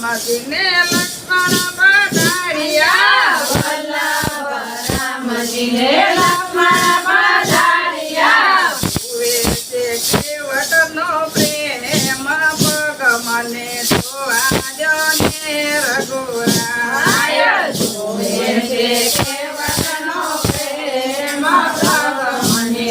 રામજીને લક્ષ્મણ પધાર્યા. વલ્લભ રામજીને લક્ષ્મણ પધાર્યા. વેશે કેવટનો પ્રેમ પગ મને તો આજને રઘુરાય. વેશે કેવટનો પ્રેમ મને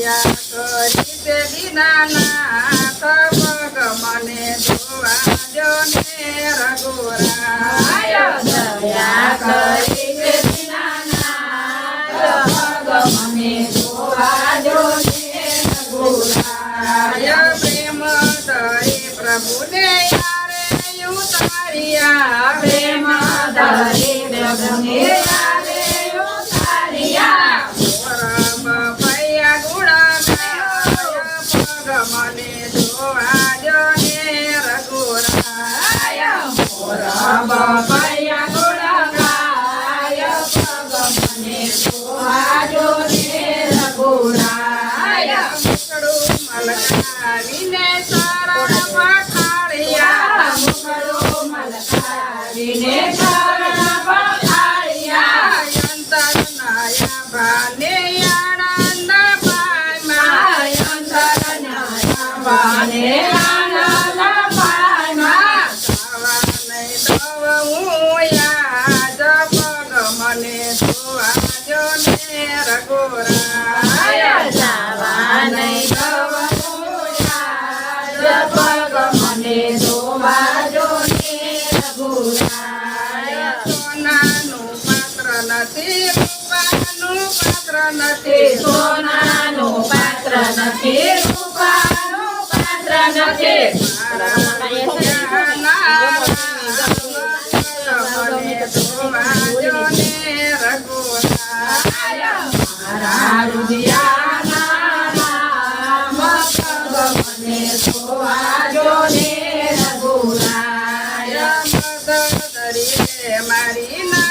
દયા કરી પેઢી નાના પગ મને ધોવા દો ને રઘુરા દયા કરી પેઢી નાના પગ મને ધોવા દો ને રઘુરા પ્રેમ તરી પ્રભુને યારે યુ તારી પ્રેમ તરી પ્રભુને 新年快！નથી સોનાનું પાત્ર નથી રૂપાનું પાત્ર નથી. મારી ના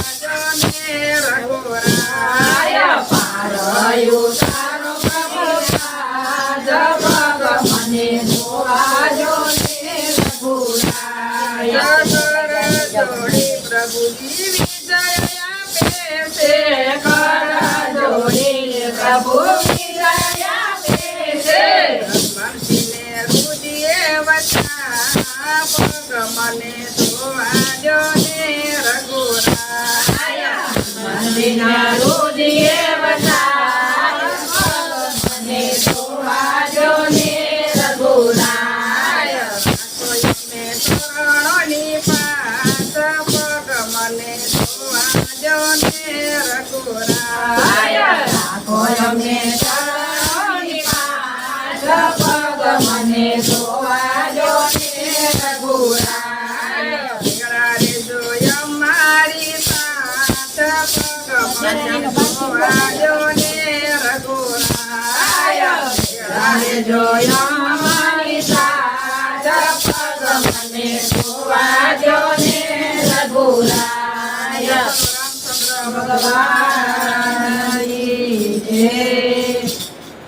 Imaginato Bye.